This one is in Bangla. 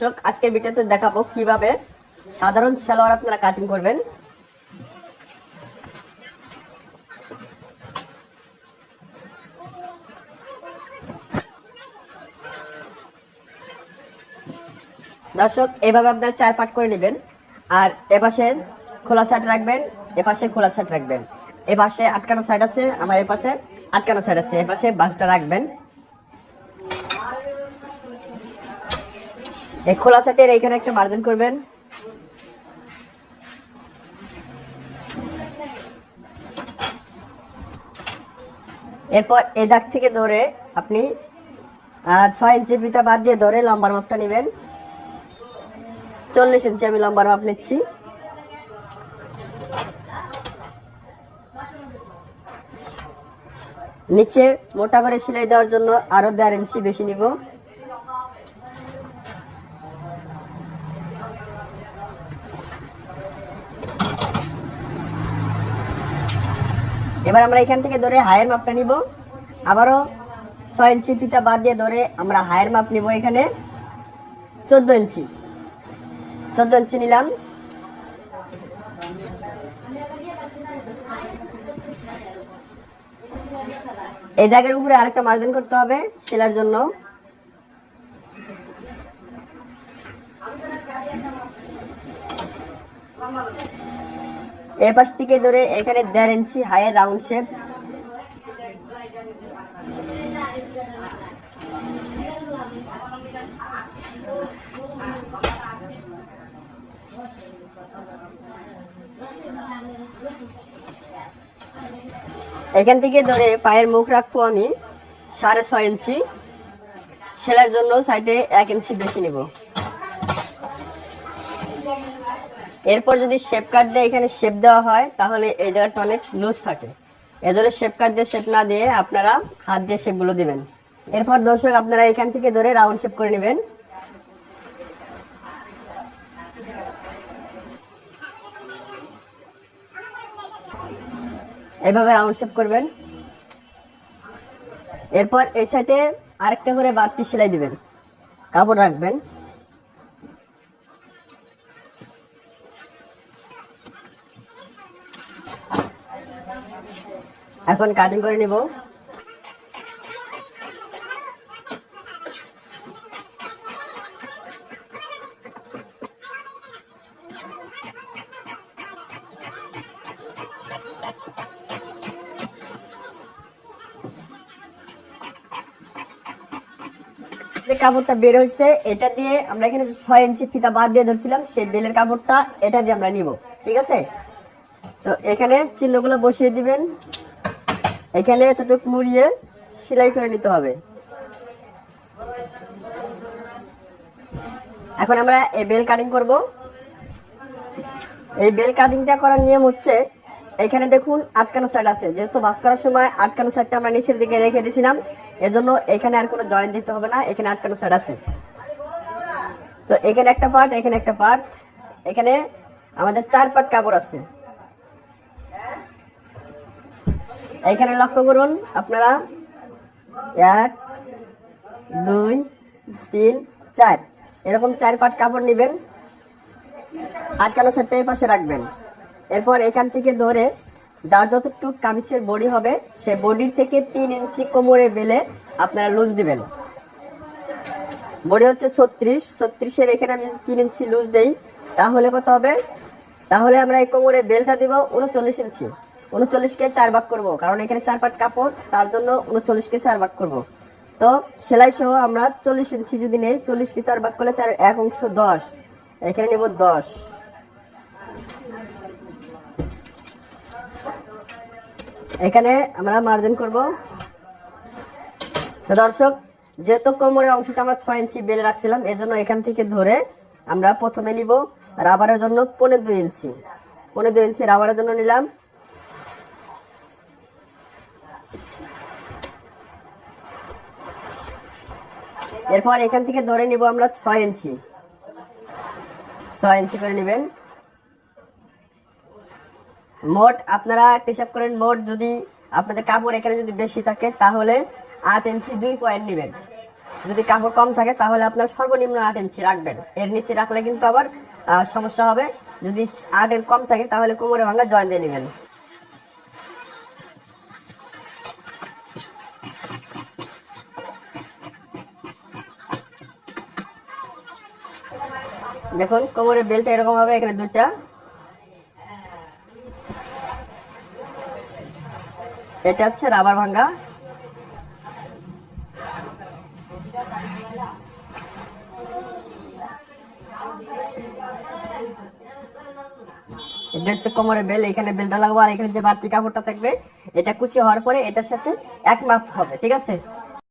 দর্শক, আজকের ভিডিওতে দেখাবো কীভাবে সাধারণ সালোয়ার আপনারা কাটিং করবেন। দর্শক, এভাবে আপনারা চার পাট করে নেবেন, আর এপাশে খোলা সাইড রাখবেন, এপাশে খোলা সাইড রাখবেন। এপাশে আটকানো সাইড আছে, আমার এপাশে আটকানো সাইড আছে, এপাশে বাসটা রাখবেন। এই খোলা সাইডের এইখানে একটা মার্জিন করবেন। এরপর এ দাগ থেকে ধরে আপনি ছয় ইঞ্চি ফিতা বাদ দিয়ে ধরে লম্বার মাপটা নেবেন। চল্লিশ ইঞ্চি আমি লম্বার মাপ নিচ্ছি। নিচে মোটা করে সেলাই দেওয়ার জন্য আরও দেড় ইঞ্চি বেশি নিব। এবার আমরা এখান থেকে ধরে হায়ের মাপটা নিব। আবারও ছয় ইঞ্চি ফিতা বাদ দিয়ে ধরে আমরা হায়ের মাপ নিব এখানে। চোদ্দ ইঞ্চি। চোদ্দ ইঞ্চি নিলাম। এই দাগের উপরে আরেকটা মার্জিন করতে হবে সেলার জন্য। এ পাশ থেকে ধরে এখানে দেড় ইঞ্চি হায়ের রাউন্ড শেপ এখান থেকে ধরে পায়ের মুখ রাখব আমি সাড়ে ছয় ইঞ্চি সেলার জন্য সাইডে এক ইঞ্চি বেশি নিব। এরপর যদি শেপ কাট দিয়ে এখানে শেপ দেওয়া হয়, তাহলে এই জায়গাটা অনেক লুজ থাকে। এজন্য শেপ কাট দিয়ে শেপ না দিয়ে আপনারা হাত দিয়ে শেপগুলো দিবেন। এরপর দর্শক, আপনারা এখান থেকে ধরে রাউন্ড শেপ করে নেবেন। এভাবে রাউন্ড শেপ করবেন। এরপর এই সাইডে আরেকটা করে বাড়তি সেলাই দিবেন। কাপড় রাখবেন। এখন কাটিং করে নিব। যে কাপড়টা বের হয়েছে, এটা দিয়ে আমরা এখানে ছয় ইঞ্চি ফিতা বাদ দিয়ে ধরছিলাম, সেই বেলের কাপড়টা এটা দিয়ে আমরা নিব, ঠিক আছে? তো এখানে চিহ্নগুলো বসিয়ে দিবেন। এখানে এতটুকু মুড়িয়ে সেলাই করে নিতে হবে। এখন আমরা এই বেল কাটিং করব। এই বেল কাটিংটা করার নিয়ম হচ্ছে, এখানে দেখুন আটকানো সাইড আছে। যেহেতু বাস করার সময় আটকানো সাইডটা আমরা নিচের দিকে রেখে দিয়েছিলাম, এজন্য এখানে আর কোনো জয়েন দিতে হবে না, এখানে আটকানো সাইড আছে। তো এখানে একটা পার্ট এখানে একটা পার্ট এখানে আমাদের চার পার্ট কাপড় আছে। এখানে লক্ষ্য করুন, আপনারা এক, দুই, তিন, চার। এরকম চার পাট কাপড় নেবেন, আটকানো সেটটা এই পাশে রাখবেন। এরপর এখান থেকে ধরে যার যতটুকু কামিজের বডি হবে, সে বডির থেকে তিন ইঞ্চি কোমরে বেলে আপনারা লুজ দিবেন। বডি হচ্ছে ছত্রিশ, ছত্রিশের এখানে আমি তিন ইঞ্চি লুজ দেই। তাহলে কত হবে? তাহলে আমরা এই কোমরে বেলটা দিব উনচল্লিশ ইঞ্চি। উনচল্লিশকে চার ভাগ করব, কারণ এখানে চার পাট কাপড়, তার জন্য উনচল্লিশকে চার ভাগ করব। তো সেলাই সহ আমরা চল্লিশ ইঞ্চি যদি নেই চল্লিশকে চার ভাগ করলে চার, এক অংশ দশ। এখানে নেব দশ। এখানে আমরা মার্জিন করব। দর্শক, যেহেতু কোমরের অংশটা আমরা ছয় ইঞ্চি বেলে রাখছিলাম, এজন্য এখান থেকে ধরে আমরা প্রথমে নিব রাবারের জন্য পনেরো দুই ইঞ্চি। পনেরো দুই ইঞ্চি রাবারের জন্য নিলাম। এরপর এখান থেকে ধরে নিব আমরা ছয় ইঞ্চি। ছয় ইঞ্চি করে নেবেন। মোট আপনারা হিসাব করেন, মোট যদি আপনাদের কাপড় এখানে যদি বেশি থাকে, তাহলে আট ইঞ্চি দুই পয়েন্ট নেবেন। যদি কাপড় কম থাকে, তাহলে আপনার সর্বনিম্ন আট ইঞ্চি রাখবেন। এর নিচে রাখলে কিন্তু আবার সমস্যা হবে। যদি আট এর কম থাকে, তাহলে কোমরে ভাঙা জয়েন দিয়ে নেবেন। দেখুন, কোমরের বেলটা এরকম হবে, এখানে দুইটা। এটা হচ্ছে রাবার ভাঙ্গা। এটা হচ্ছে কোমরের বেল এখানে বেলটা লাগবো, আর এখানে যে বাড়তি কাপড়টা থাকবে, এটা কুচি হওয়ার পরে এটার সাথে এক মাপ হবে, ঠিক আছে?